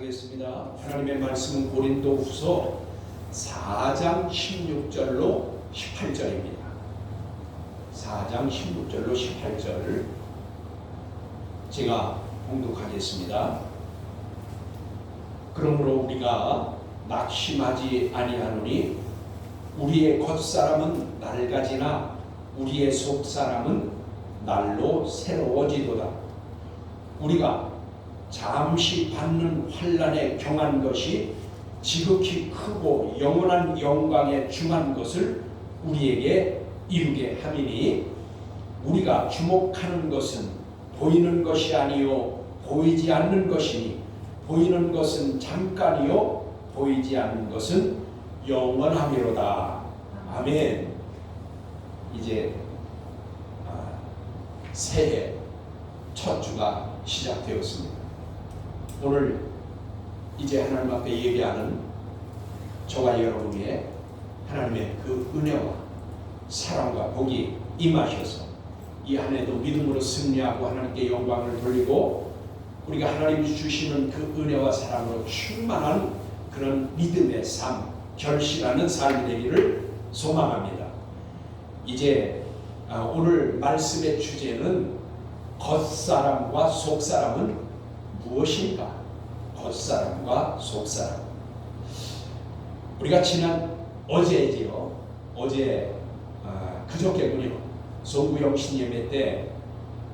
하겠습니다. 하나님의 말씀은 고린도 후서 4장 16절로 18절입니다. 4장 16절로 18절을 제가 봉독하겠습니다. 그러므로 우리가 낙심하지 아니하노니 우리의 겉사람은 낡아지나 우리의 속사람은 날로 새로워지도다. 우리가 잠시 받는 환란에 경한 것이 지극히 크고 영원한 영광에 중한 것을 우리에게 이루게 함이니 우리가 주목하는 것은 보이는 것이 아니요 보이지 않는 것이니 보이는 것은 잠깐이요 보이지 않는 것은 영원함이로다. 아멘. 이제 아, 새해 첫 주가 시작되었습니다. 오늘 이제 하나님 앞에 예배하는 저와 여러분의 하나님의 그 은혜와 사랑과 복이 임하셔서 이 한 해도 믿음으로 승리하고 하나님께 영광을 돌리고 우리가 하나님이 주시는 그 은혜와 사랑으로 충만한 그런 믿음의 삶, 결실하는 삶이 되기를 소망합니다. 이제 아, 오늘 말씀의 주제는 겉사람과 속사람은 무엇인가? 겉사람과 속사람. 우리가 지난 어제지요. 어제 아, 그저께군요. 송구영 신예배 때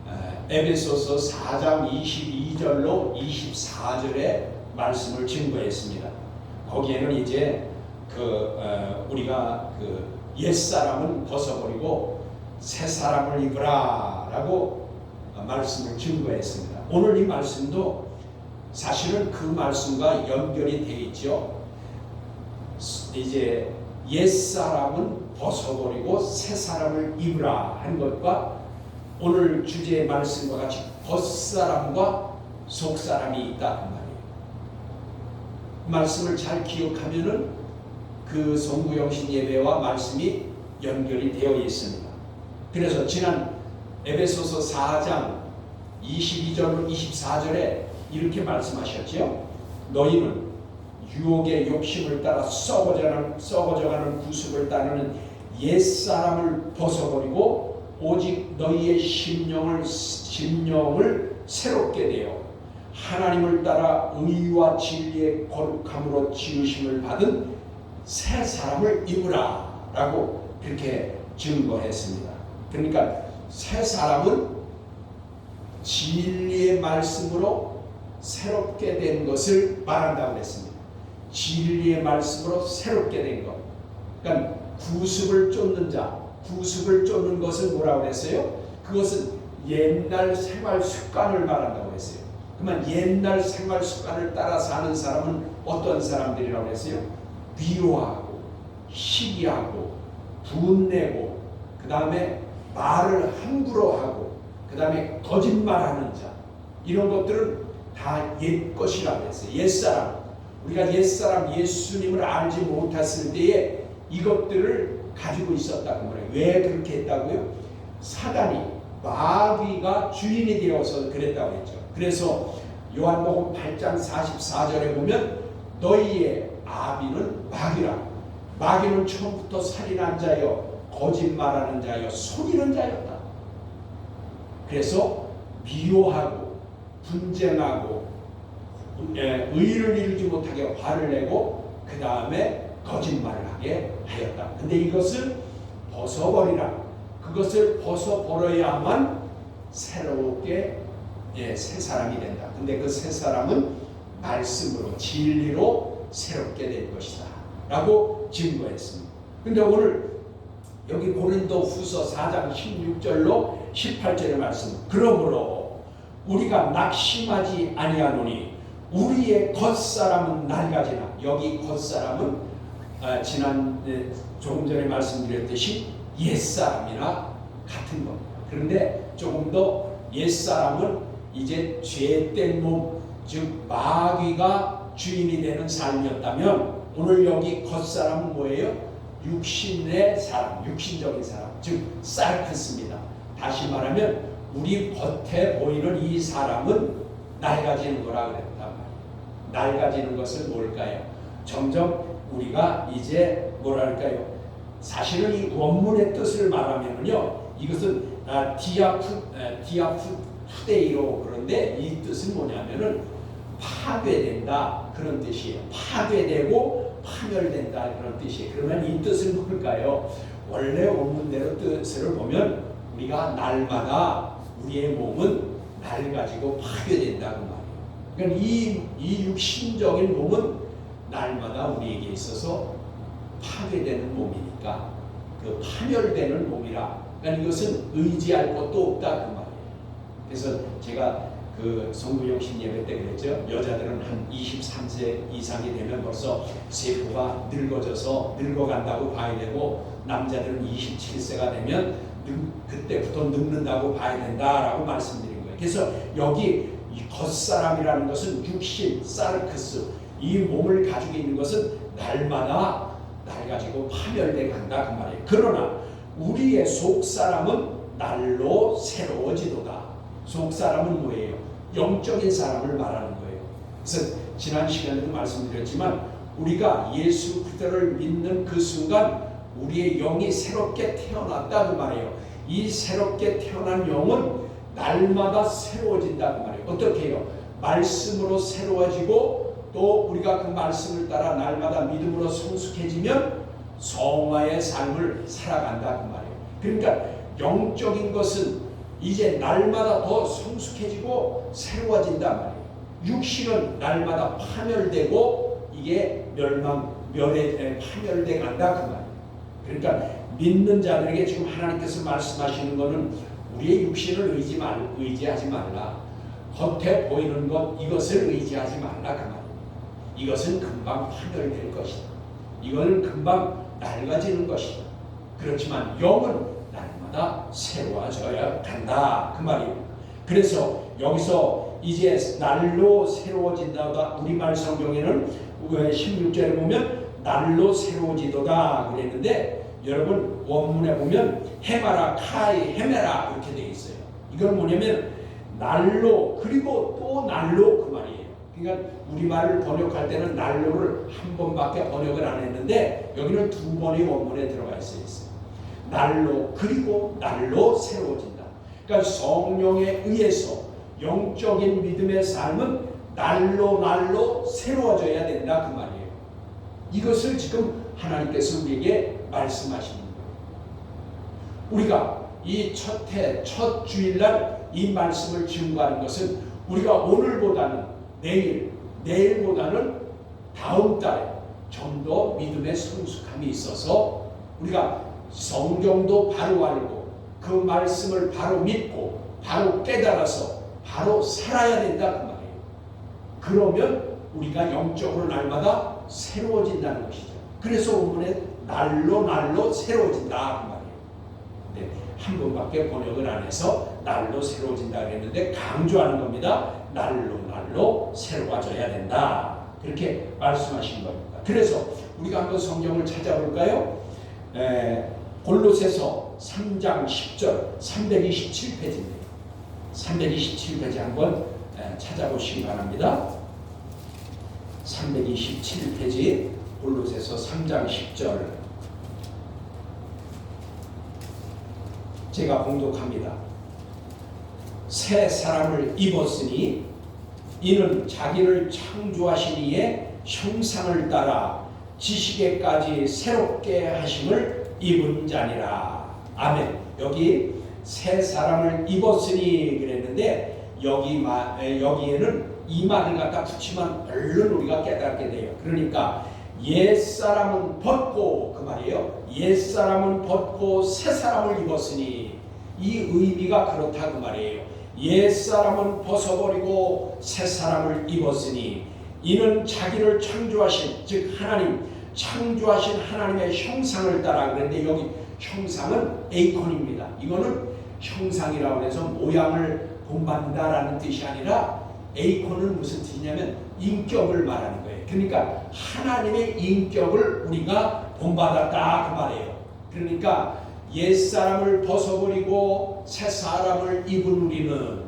아, 에베소서 4장 22절로 24절의 말씀을 증거했습니다. 거기에는 이제 그 어, 우리가 그 옛사람은 벗어버리고 새 사람을 입으라라고 말씀을 증거했습니다. 오늘 이 말씀도 사실은 그 말씀과 연결이 되어 있죠. 이제 옛 사람은 벗어버리고 새 사람을 입으라 한 것과 오늘 주제의 말씀과 같이 겉사람과 속 사람이 있다 그 말이에요. 말씀을 잘 기억하면은 그 성구영신 예배와 말씀이 연결이 되어 있습니다. 그래서 지난 에베소서 4장 22절 24절에 이렇게 말씀하셨죠. 너희는 유혹의 욕심을 따라 썩어져가는, 썩어져가는 구습을 따르는 옛 사람을 벗어버리고 오직 너희의 심령을 심령을 새롭게 되어 하나님을 따라 의와 진리의 거룩함으로 지으심을 받은 새 사람을 입으라라고 그렇게 증거했습니다. 그러니까 새 사람은 진리의 말씀으로 새롭게 된 것을 말한다고 했습니다. 진리의 말씀으로 새롭게 된 것. 그러니까 구습을 쫓는 자, 구습을 쫓는 것은 뭐라고 했어요? 그것은 옛날 생활 습관을 말한다고 했어요. 그러면 옛날 생활 습관을 따라 사는 사람은 어떤 사람들이라고 했어요? 위로하고 시기하고 분내고 그 다음에 말을 함부로 하고 그 다음에 거짓말하는 자 이런 것들은 다 옛 것이라고 했어요. 옛사람 우리가 옛사람 예수님을 알지 못했을 때에 이것들을 가지고 있었다고 말해요. 왜 그렇게 했다고요? 사단이 마귀가 주인이 되어서 그랬다고 했죠. 그래서 요한복음 8장 44절에 보면 너희의 아비는 마귀라. 마귀는 처음부터 살인한 자여 거짓말하는 자여 속이는 자였다. 그래서 미워하고 분쟁하고 예, 의를 이루지 못하게 화를 내고 그 다음에 거짓말을 하게 하였다. 근데 이것을 벗어버리라. 그것을 벗어버려야만 새롭게 예, 새 사람이 된다. 근데 그 새 사람은 말씀으로 진리로 새롭게 될 것이다. 라고 증거했습니다. 근데 오늘 여기 고린도 후서 4장 16절로 18절의 말씀. 그러므로 우리가 낙심하지 아니하노니 우리의 겉사람은 낡아지나 여기 겉사람은 아, 지난 네, 조금 전에 말씀드렸듯이 옛사람이나 같은 겁니다. 그런데 조금 더 옛사람은 이제 죄된 몸, 즉 마귀가 주인이 되는 삶이었다면 오늘 여기 겉사람은 뭐예요? 육신의 사람, 육신적인 사람, 즉 사르크스입니다. 다시 말하면 우리 겉에 보이는 이 사람은 낡아지는 거라 그랬단 말이에요. 낡아지는 것은 뭘까요? 점점 우리가 이제 뭐랄까요? 사실은 이 원문의 뜻을 말하면요, 이것은 아, 디아프 에, 디아프 푸데이로 그런데 이 뜻은 뭐냐면은 파괴된다 그런 뜻이에요. 파괴되고 파멸된다 그런 뜻이에요. 그러면 이 뜻은 뭘까요? 원래 원문대로 뜻을 보면 우리가 날마다 우리의 몸은 낡아지고 파괴된다 그 말이에요. 그러니까 이, 이 육신적인 몸은 날마다 우리에게 있어서 파괴되는 몸이니까 그 파멸되는 몸이라 그러니까 이것은 의지할 것도 없다 그 말이에요. 그래서 제가 그 성부영신 예배 때 그랬죠. 여자들은 한 23세 이상이 되면 벌써 세포가 늙어져서 늙어간다고 봐야 되고 남자들은 27세가 되면 늙, 그때부터 늙는다고 봐야 된다라고 말씀드린 거예요. 그래서 여기 이 겉사람이라는 것은 육신, 사르크스 이 몸을 가지고 있는 것은 날마다 낡아지고 파멸돼 간다 그 말이에요. 그러나 우리의 속 사람은 날로 새로워지도다. 속 사람은 뭐예요? 영적인 사람을 말하는 거예요. 그래서 지난 시간에도 말씀드렸지만 우리가 예수 그리스도를 믿는 그 순간 우리의 영이 새롭게 태어났다 그 말이에요. 이 새롭게 태어난 영은 날마다 새로워진다 그 말이에요. 어떻게 해요? 말씀으로 새로워지고 또 우리가 그 말씀을 따라 날마다 믿음으로 성숙해지면 성화의 삶을 살아간다 그 말이에요. 그러니까 영적인 것은 이제 날마다 더 성숙해지고 새로워진단 말이에요. 육신은 날마다 파멸되고 이게 멸망, 멸에 파멸돼 간다 그 말이에요. 그러니까 믿는 자들에게 지금 하나님께서 말씀하시는 것은 우리의 육신을 의지 말, 의지하지 말라. 겉에 보이는 것 이것을 의지하지 말라 그 말이에요. 이것은 금방 파멸될 것이다. 이거는 금방 낡아지는 것이다. 그렇지만 영은 날마다 새로워져야 한다 그 말이에요. 그래서 여기서 이제 날로 새로워진다가 우리말 성경에는 16절에 보면 날로 새로워지도다 그랬는데 여러분 원문에 보면 해마라 카이 헤메라 이렇게 되어 있어요. 이건 뭐냐면 날로 그리고 또 날로 그 말이에요. 그러니까 우리말을 번역할 때는 날로를 한 번밖에 번역을 안 했는데 여기는 두 번의 원문에 들어가 있어 있어요. 날로 그리고 날로 새로워진다. 그러니까 성령에 의해서 영적인 믿음의 삶은 날로 날로 새로워져야 된다 그 말이에요. 이것을 지금 하나님께서 우리에게 말씀하시는 거예요. 우리가 이 첫 해, 첫 주일날 이 말씀을 증거하는 것은 우리가 오늘보다는 내일, 내일보다는 다음 달에 좀 더 믿음의 성숙함이 있어서 우리가 성경도 바로 알고 그 말씀을 바로 믿고 바로 깨달아서 바로 살아야 된다 그 말이에요. 그러면 우리가 영적으로 날마다 새로워진다는 것이죠. 그래서 오늘에 날로 날로 새로워진다 그 말이에요. 네, 한 번밖에 번역을 안 해서 날로 새로워진다 그랬는데 강조하는 겁니다. 날로 날로 새로워져야 된다. 그렇게 말씀하신 겁니다. 그래서 우리가 한번 성경을 찾아볼까요? 에, 골로새서 3장 10절 327페이지입니다. 327페이지 한번 에, 찾아보시기 바랍니다. 327페이지 골로새서 3장 10절 제가 봉독합니다. 새 사람을 입었으니 이는 자기를 창조하신 이의 형상을 따라 지식에까지 새롭게 하심을 입은 자니라. 아멘. 여기 새 사람을 입었으니 그랬는데 여기 여기에는 이 말을 갖다 붙이면 얼른 우리가 깨닫게 돼요. 그러니까 옛 사람은 벗고 그 말이에요. 옛 사람은 벗고 새 사람을 입었으니 이 의미가 그렇다 그 말이에요. 옛 사람은 벗어버리고 새 사람을 입었으니 이는 자기를 창조하신 즉 하나님 창조하신 하나님의 형상을 따라 그런데 여기 형상은 에이콘입니다. 이거는 형상이라고 해서 모양을 본받는다라는 뜻이 아니라 에이콘은 무슨 뜻이냐면 인격을 말하는 거예요. 그러니까 하나님의 인격을 우리가 본받았다 그 말이에요. 그러니까 옛 사람을 벗어버리고 새 사람을 입은 우리는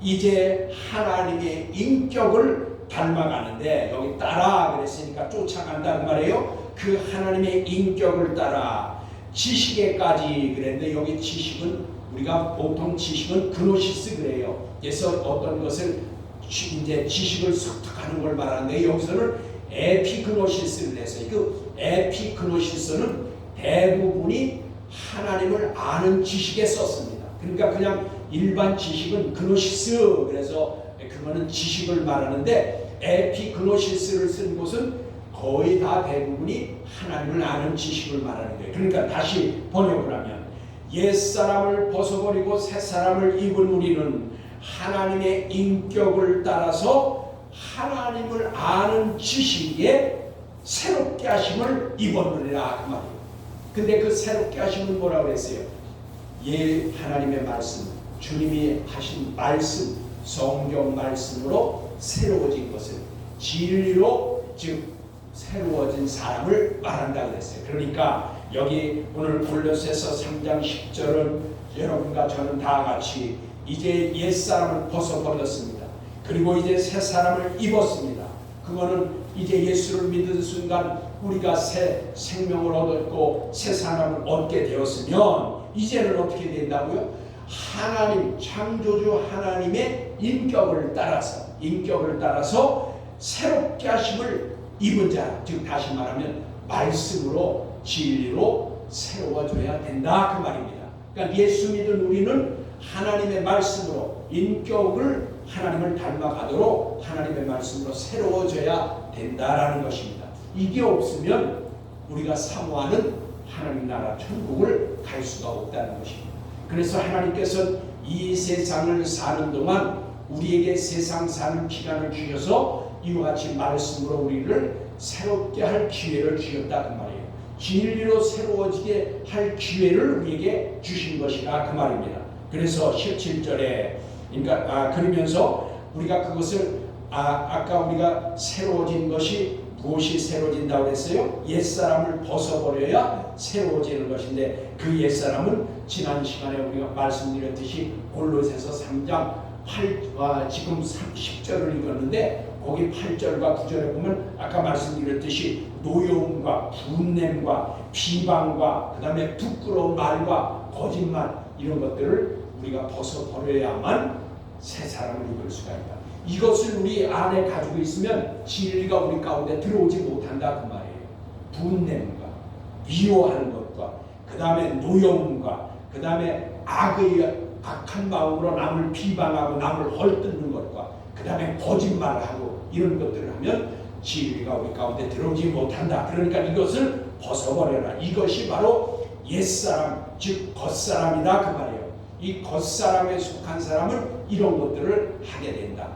이제 하나님의 인격을 닮아가는데 여기 따라 그랬으니까 쫓아간다 그 말이에요. 그 하나님의 인격을 따라 지식에까지 그랬는데 여기 지식은 우리가 보통 지식은 그노시스 그래요. 그래서 어떤 것을 지- 이제 지식을 습득하는 걸 말하는데 여기서는 에피그노시스를 해서 그 에피그노시스는 대부분이 하나님을 아는 지식에 썼습니다. 그러니까 그냥 일반 지식은 그노시스 그래서 그거는 지식을 말하는데 에피그노시스를 쓴 곳은 거의 다 대부분이 하나님을 아는 지식을 말하는 거예요. 그러니까 다시 번역을 하면 옛 사람을 벗어버리고 새 사람을 입은 우리는 하나님의 인격을 따라서 하나님을 아는 지식에 새롭게 하심을 입었느니라 그 말이에요. 근데 그 새롭게 하심은 뭐라고 했어요? 예 하나님의 말씀, 주님이 하신 말씀, 성경 말씀으로 새로워진 것을 진리로 즉 새로워진 사람을 말한다 그랬어요. 그러니까 여기 오늘 골로새서 3장 10절은 여러분과 저는 다 같이 이제 옛 사람을 벗어버렸습니다. 그리고 이제 새 사람을 입었습니다. 그거는 이제 예수를 믿는 순간 우리가 새 생명을 얻었고 새 사람을 얻게 되었으면 이제는 어떻게 된다고요? 하나님 창조주 하나님의 인격을 따라서 인격을 따라서 새롭게 하심을 입은 자, 즉 다시 말하면 말씀으로 진리로 새로워져야 된다 그 말입니다. 그러니까 예수 믿은 우리는 하나님의 말씀으로 인격을 하나님을 닮아가도록 하나님의 말씀으로 새로워져야 된다라는 것입니다. 이게 없으면 우리가 사모하는 하나님 나라 천국을 갈 수가 없다는 것입니다. 그래서 하나님께서 이 세상을 사는 동안 우리에게 세상 사는 기간을 주셔서 이와 같이 말씀으로 우리를 새롭게 할 기회를 주셨다 그 말이에요. 진리로 새로워지게 할 기회를 우리에게 주신 것이라 그 말입니다. 그래서 17절에 그러니까 아, 그러면서 우리가 그것을 아, 아까 우리가 새로워진 것이 무엇이 새로워진다고 했어요? 옛사람을 벗어버려야 새로워지는 것인데 그 옛사람은 지난 시간에 우리가 말씀드렸듯이 골로새서 3장 8, 아, 지금 10절을 읽었는데 거기 8절과 9절에 보면 아까 말씀드렸듯이 노여움과 분냄과 비방과 그 다음에 부끄러운 말과 거짓말 이런 것들을 우리가 벗어버려야만 새 사람을 입을 수가 있다. 이것을 우리 안에 가지고 있으면 진리가 우리 가운데 들어오지 못한다 그 말이에요. 분냄과 미워하는 것과 그 다음에 노여움과 그 다음에 악의 악한 마음으로 남을 비방하고 남을 헐뜯는 것과 그 다음에 거짓말하고 이런 것들을 하면 진리가 우리 가운데 들어오지 못한다. 그러니까 이것을 벗어버려라. 이것이 바로 옛사람 즉 겉사람이다 그 말이에요. 이 겉사람에 속한 사람은 이런 것들을 하게 된다.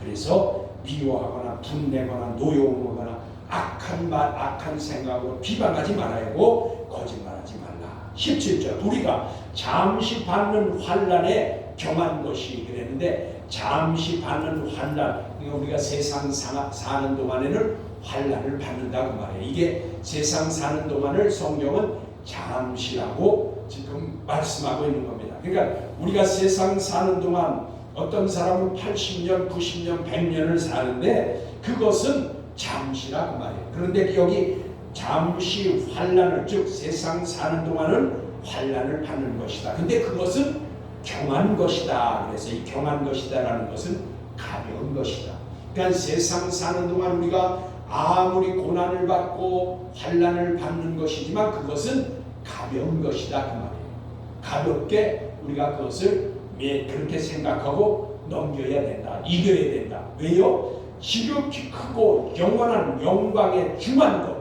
그래서 미워하거나 분내거나 노여움하거나 악한 말, 악한 생각으로 비방하지 말아야 하고 거짓말하지 말라. 17절 우리가 잠시 받는 환란에 경한 것이 그랬는데 잠시 받는 환란 우리가 세상 사, 사는 동안에는 환란을 받는다 그 말이에요. 이게 세상 사는 동안을 성경은 잠시라고 지금 말씀하고 있는 겁니다. 그러니까 우리가 세상 사는 동안 어떤 사람은 80년, 90년, 100년을 사는데 그것은 잠시라 그 말이에요. 그런데 여기 잠시 환란을 즉 세상 사는 동안은 환란을 받는 것이다. 근데 그것은 경한 것이다. 그래서 이 경한 것이다라는 것은 가벼운 것이다. 그러니까 세상 사는 동안 우리가 아무리 고난을 받고 환란을 받는 것이지만 그것은 가벼운 것이다 그 말이에요. 가볍게 우리가 그것을 매 그렇게 생각하고 넘겨야 된다. 이겨야 된다. 왜요? 지극히 크고 영원한 영광의 중한 것.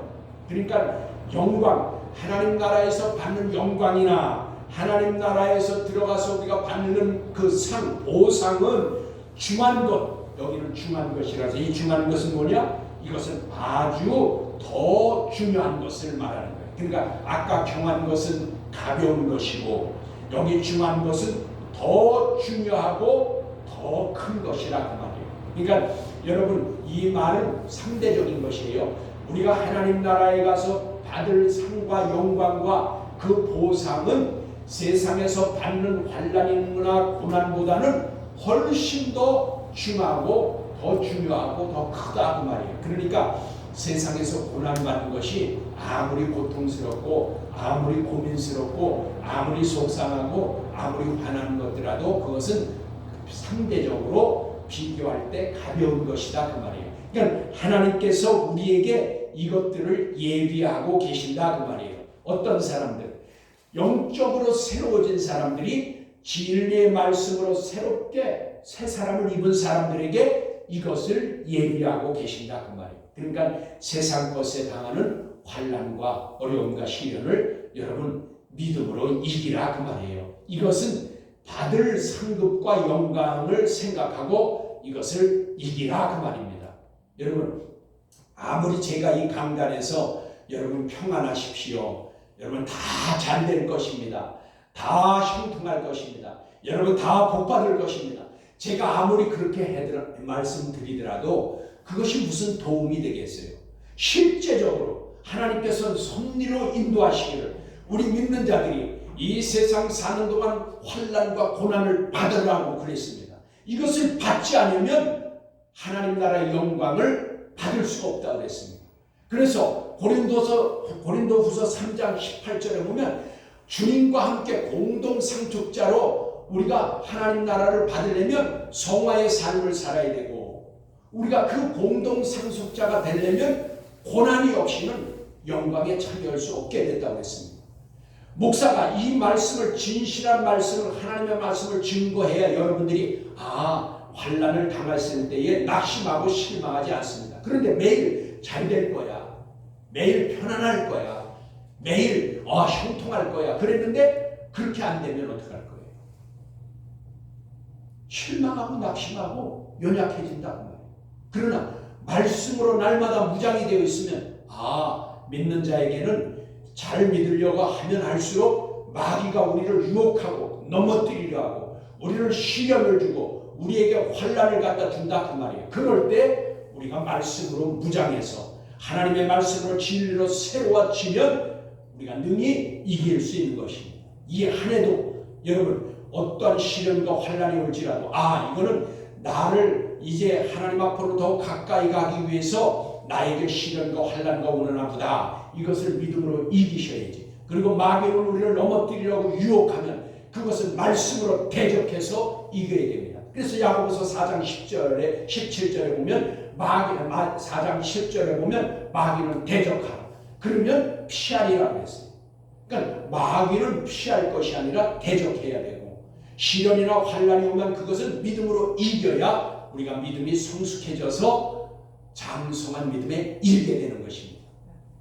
그러니까 영광, 하나님 나라에서 받는 영광이나 하나님 나라에서 들어가서 우리가 받는 그 상, 보상은 중한 것. 여기는 중한 것이라서 이 중한 것은 뭐냐? 이것은 아주 더 중요한 것을 말하는 거예요. 그러니까 아까 경한 것은 가벼운 것이고 여기 중한 것은 더 중요하고 더 큰 것이라 그 말이에요. 그러니까 여러분 이 말은 상대적인 것이에요. 우리가 하나님 나라에 가서 받을 상과 영광과 그 보상은 세상에서 받는 환란이나 고난보다는 훨씬 더 중하고 더 중요하고 더 크다 그 말이에요. 그러니까 세상에서 고난받는 것이 아무리 고통스럽고 아무리 고민스럽고 아무리 속상하고 아무리 화나는 것들라도 그것은 상대적으로 비교할 때 가벼운 것이다 그 말이에요. 그러니까 하나님께서 우리에게 이것들을 예비하고 계신다 그 말이에요. 어떤 사람들 영적으로 새로워진 사람들이 진리의 말씀으로 새롭게 새 사람을 입은 사람들에게 이것을 예비하고 계신다 그 말이에요. 그러니까 세상 것에 당하는 환란과 어려움과 시련을 여러분 믿음으로 이기라 그 말이에요. 이것은 받을 상급과 영광을 생각하고 이것을 이기라 그 말입니다. 여러분 아무리 제가 이 강단에서 여러분 평안하십시오. 여러분 다 잘 될 것입니다. 다 형통할 것입니다. 여러분 다 복받을 것입니다. 제가 아무리 그렇게 말씀드리더라도 그것이 무슨 도움이 되겠어요? 실제적으로 하나님께서 섭리로 인도하시기를 우리 믿는 자들이 이 세상 사는 동안 환란과 고난을 받으라고 그랬습니다. 이것을 받지 않으면 하나님 나라의 영광을 받을 수가 없다고 그랬습니다. 그래서 고린도서 고린도후서 3장 18절에 보면 주님과 함께 공동 상속자로 우리가 하나님 나라를 받으려면 성화의 삶을 살아야 되고 우리가 그 공동 상속자가 되려면 고난이 없이는 영광에 참여할 수 없게 됐다고 했습니다. 목사가 이 말씀을 진실한 말씀을 하나님의 말씀을 증거해야 여러분들이 아 환란을 당했을 때에 낙심하고 실망하지 않습니다. 그런데 매일 잘 될 거야. 매일 편안할 거야. 매일 아 형통할 거야. 그랬는데 그렇게 안 되면 어떡할 거예요? 실망하고 낙심하고 연약해진다고. 그러나 말씀으로 날마다 무장이 되어 있으면 아 믿는 자에게는 잘 믿으려고 하면 할수록 마귀가 우리를 유혹하고 넘어뜨리려 하고 우리를 시련을 주고 우리에게 환란을 갖다 준다 그 말이에요. 그럴 때 우리가 말씀으로 무장해서 하나님의 말씀으로 진리로 새로워지면 우리가 능히 이길 수 있는 것입니다. 이 한 해도 여러분 어떠한 시련과 환란이 올지라도 아 이거는 나를 이제 하나님 앞으로 더 가까이 가기 위해서 나에게 시련과 환란과 오느나 보다 이것을 믿음으로 이기셔야지. 그리고 마귀는 우리를 넘어뜨리려고 유혹하면 그것을 말씀으로 대적해서 이겨야 됩니다. 그래서 야고보서 4장 10절에 17절에 보면 마귀는 4장 10절에 보면 마귀는 대적하라. 그러면 피하리라고 했어요. 그러니까 마귀는 피할 것이 아니라 대적해야 되고 시련이나 환란이 오면 그것은 믿음으로 이겨야 우리가 믿음이 성숙해져서 장성한 믿음에 이르게 되는 것입니다.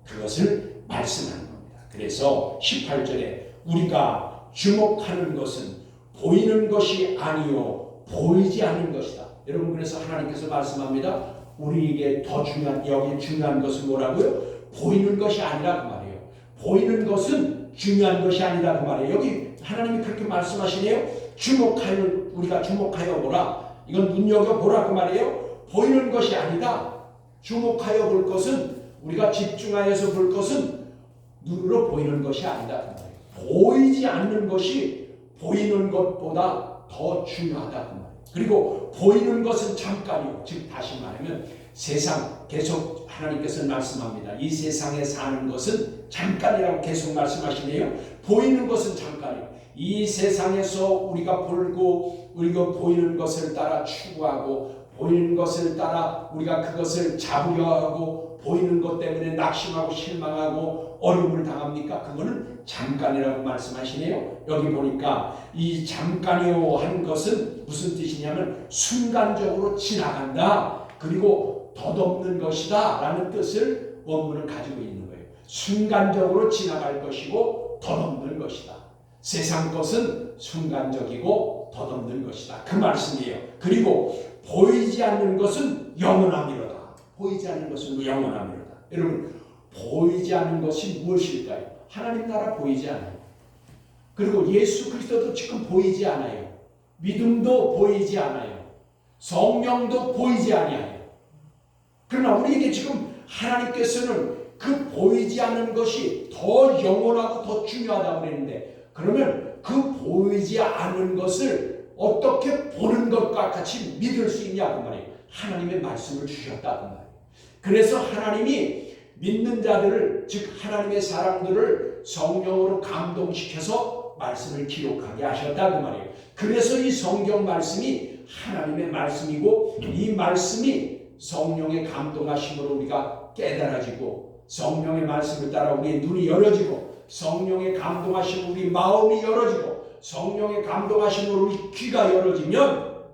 그것을 말씀하는 겁니다. 그래서 18절에 우리가 주목하는 것은 보이는 것이 아니요 보이지 않는 것이다. 여러분 그래서 하나님께서 말씀합니다. 우리에게 더 중요한 여기 중요한 것은 뭐라고요? 보이는 것이 아니라 그 말이에요. 보이는 것은 중요한 것이 아니라 그 말이에요. 여기 하나님이 그렇게 말씀하시네요. 주목하여 우리가 주목하여 보라. 이건 눈여겨 보라 그 말이에요. 보이는 것이 아니다. 주목하여 볼 것은 우리가 집중하여서 볼 것은 눈으로 보이는 것이 아니다. 보이지 않는 것이 보이는 것보다 더 중요하다. 그리고 보이는 것은 잠깐이요. 즉 다시 말하면 세상 계속 하나님께서 말씀합니다. 이 세상에 사는 것은 잠깐이라고 계속 말씀하시네요. 보이는 것은 잠깐이요. 이 세상에서 우리가 볼고 우리가 보이는 것을 따라 추구하고 보이는 것을 따라 우리가 그것을 잡으려 하고 보이는 것 때문에 낙심하고 실망하고 어려움을 당합니까? 그거는 잠깐이라고 말씀하시네요. 여기 보니까 이 잠깐이요 한 것은 무슨 뜻이냐면 순간적으로 지나간다. 그리고 덧없는 것이다. 라는 뜻을 원문을 가지고 있는 거예요. 순간적으로 지나갈 것이고 덧없는 것이다. 세상 것은 순간적이고 덧없는 것이다. 그 말씀이에요. 그리고 보이지 않는 것은 영원함이로다. 보이지 않는 것은 영원함이로다. 여러분 보이지 않는 것이 무엇일까요? 하나님 나라 보이지 않아요. 그리고 예수 그리스도도 지금 보이지 않아요. 믿음도 보이지 않아요. 성령도 보이지 아니하요. 그러나 우리에게 지금 하나님께서는 그 보이지 않는 것이 더 영원하고 더 중요하다고 그랬는데 그러면 그 보이지 않는 것을 어떻게 보는 것과 같이 믿을 수 있냐 그 말이에요. 하나님의 말씀을 주셨다 그 말이에요. 그래서 하나님이 믿는 자들을 즉 하나님의 사람들을 성령으로 감동시켜서 말씀을 기록하게 하셨다 그 말이에요. 그래서 이 성경 말씀이 하나님의 말씀이고 이 말씀이 성령의 감동하심으로 우리가 깨달아지고 성령의 말씀을 따라 우리의 눈이 열어지고 성령의 감동하심으로 우리 마음이 열어지고 성령의 감동하심으로 우리 귀가 열어지면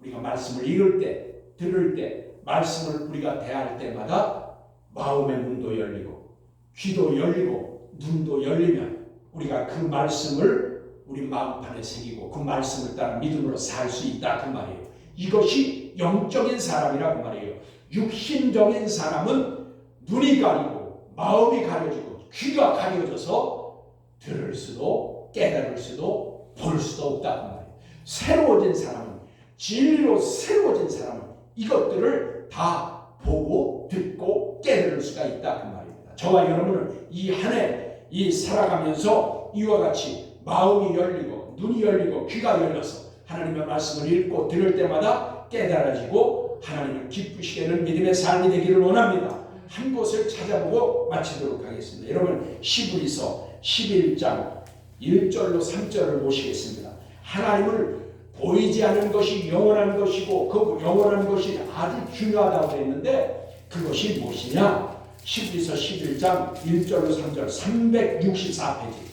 우리가 말씀을 읽을 때 들을 때 말씀을 우리가 대할 때마다 마음의 문도 열리고 귀도 열리고 눈도 열리면 우리가 그 말씀을 우리 마음판에 새기고 그 말씀을 따라 믿음으로 살 수 있다 그 말이에요. 이것이 영적인 사람이라고 말이에요. 육신적인 사람은 눈이 가리고 마음이 가려지고 귀가 가려져서 들을 수도 깨달을 수도 볼 수도 없다. 새로워진 사람은 진리로 새로워진 사람은 이것들을 다 보고 듣고 깨달을 수가 있다 그 말입니다. 저와 여러분은 이 한 해 이 살아가면서 이와 같이 마음이 열리고 눈이 열리고 귀가 열려서 하나님의 말씀을 읽고 들을 때마다 깨달아지고 하나님을 기쁘시게 하는 믿음의 삶이 되기를 원합니다. 한 곳을 찾아보고 마치도록 하겠습니다. 여러분 시브리서 11장 1절로 3절을 보시겠습니다. 하나님을 보이지 않는 것이 영원한 것이고 그 영원한 것이 아주 중요하다고 했는데 그것이 무엇이냐? 10리서 11장 1절로 3절 364페이지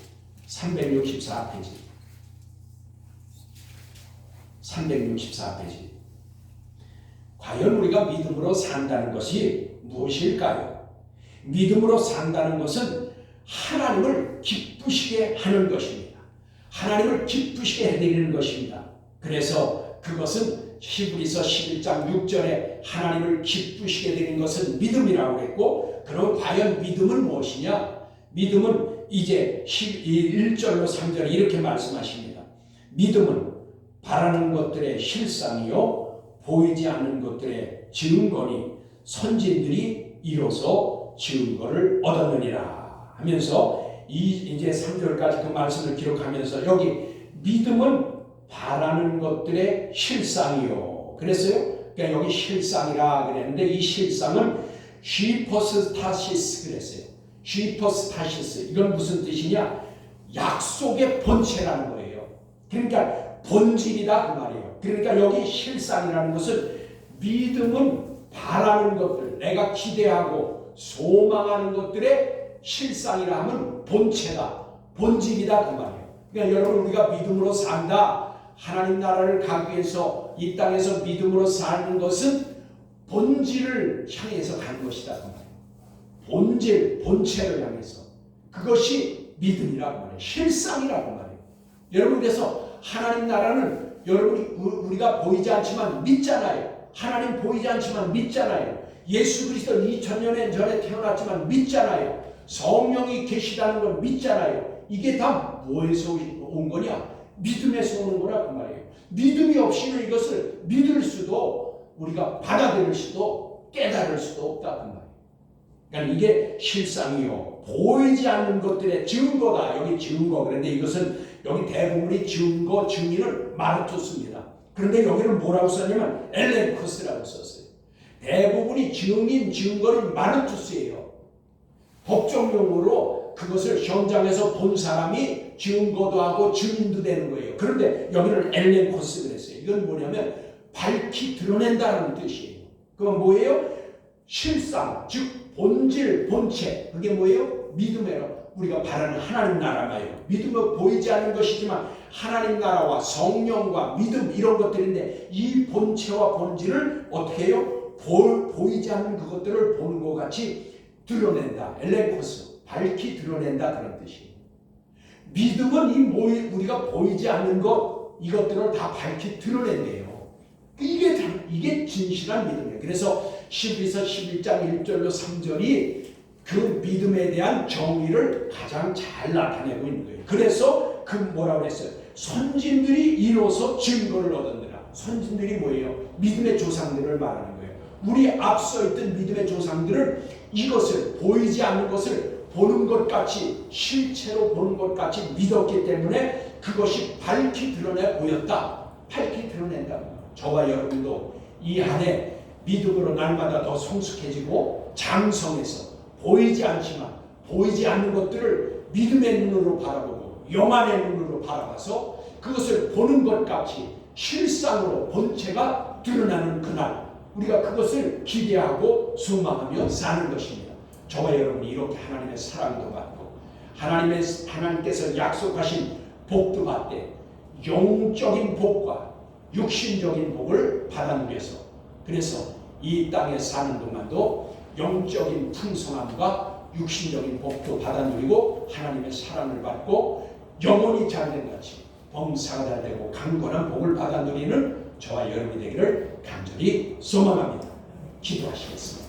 364페이지 364페이지 과연 우리가 믿음으로 산다는 것이 무엇일까요? 믿음으로 산다는 것은 하나님을 기쁘시게 하는 것입니다. 하나님을 기쁘시게 해드리는 것입니다. 그래서 그것은 히브리서 11장 6절에 하나님을 기쁘시게 되는 것은 믿음이라고 했고 그럼 과연 믿음은 무엇이냐? 믿음은 이제 1절로 3절에 이렇게 말씀하십니다. 믿음은 바라는 것들의 실상이요 보이지 않는 것들의 증거니 선진들이 이로써 증거를 얻었느니라 하면서 이 이제 3절까지 그 말씀을 기록하면서 여기 믿음은 바라는 것들의 실상이요. 그랬어요. 그러니까 여기 실상이라 그랬는데 이 실상은 쥐퍼스타시스 그랬어요. 쥐퍼스타시스 이건 무슨 뜻이냐? 약속의 본체라는 거예요. 그러니까 본질이다 그 말이에요. 그러니까 여기 실상이라는 것은 믿음은 바라는 것들, 내가 기대하고 소망하는 것들의 실상이라 하면 본체다, 본질이다 그 말이에요. 그러니까 여러분 우리가 믿음으로 산다. 하나님 나라를 가기 위해서 이 땅에서 믿음으로 사는 것은 본질을 향해서 가는 것이다 그 말이에요. 본질, 본체를 향해서 그것이 믿음이라고 말해요. 실상이라고 말해요. 여러분 그래서 하나님 나라는 여러분이 우리가 보이지 않지만 믿잖아요. 하나님 보이지 않지만 믿잖아요. 예수 그리스도 2000년 전에 태어났지만 믿잖아요. 성령이 계시다는 걸 믿잖아요. 이게 다 뭐에서 온 거냐? 믿음에서 오는 거라 그 말이에요. 믿음이 없이는 이것을 믿을 수도 우리가 받아들일 수도 깨달을 수도 없다 그 말이에요. 그러니까 이게 실상이요. 보이지 않는 것들의 증거다. 여기 증거. 그런데 이것은 여기 대부분이 증거, 증인을 마르투스입니다. 그런데 여기는 뭐라고 썼냐면 엘렌쿠스라고 썼어요. 대부분이 증인, 증거는 마르투스예요. 법정 용어로 그것을 현장에서 본 사람이 증거도 하고 증인도 되는 거예요. 그런데 여기는 엘렌 코스 그랬어요. 이건 뭐냐면 밝히 드러낸다는 뜻이에요. 그건 뭐예요? 실상, 즉 본질, 본체. 그게 뭐예요? 믿음이에요. 우리가 바라는 하나님 나라가요. 믿음은 보이지 않는 것이지만 하나님 나라와 성령과 믿음 이런 것들인데 이 본체와 본질을 어떻게 해요? 보, 보이지 않는 그것들을 보는 것 같이 드러낸다. 엘레코스. 밝히 드러낸다. 그런 뜻이에요. 믿음은 이 모이, 우리가 보이지 않는 것 이것들을 다 밝히 드러낸대요. 이게 이게 진실한 믿음이에요. 그래서 12서 11장 1절로 3절이 그 믿음에 대한 정의를 가장 잘 나타내고 있는 거예요. 그래서 그 뭐라고 그랬어요? 선진들이 이로써 증거를 얻었느라. 선진들이 뭐예요? 믿음의 조상들을 말하는 거예요. 우리 앞서 있던 믿음의 조상들은 이것을 보이지 않는 것을 보는 것 같이 실체로 보는 것 같이 믿었기 때문에 그것이 밝히 드러내 보였다. 밝히 드러낸다. 저와 여러분도 이 한해 믿음으로 날마다 더 성숙해지고 장성해서 보이지 않지만 보이지 않는 것들을 믿음의 눈으로 바라보고 영안의 눈으로 바라봐서 그것을 보는 것 같이 실상으로 본체가 드러나는 그날 우리가 그것을 기대하고 소망하며 사는 것입니다. 저와 여러분이 이렇게 하나님의 사랑도 받고 하나님의 하나님께서 약속하신 복도 받되 영적인 복과 육신적인 복을 받아 누려서 그래서 이 땅에 사는 동안도 영적인 풍성함과 육신적인 복도 받아 누리고 하나님의 사랑을 받고 영혼이 잘된 같이 범사가 잘 되고 강건한 복을 받아 누리는 저와 여러분이 되기를 간절히 소망합니다. 기도하시겠습니다.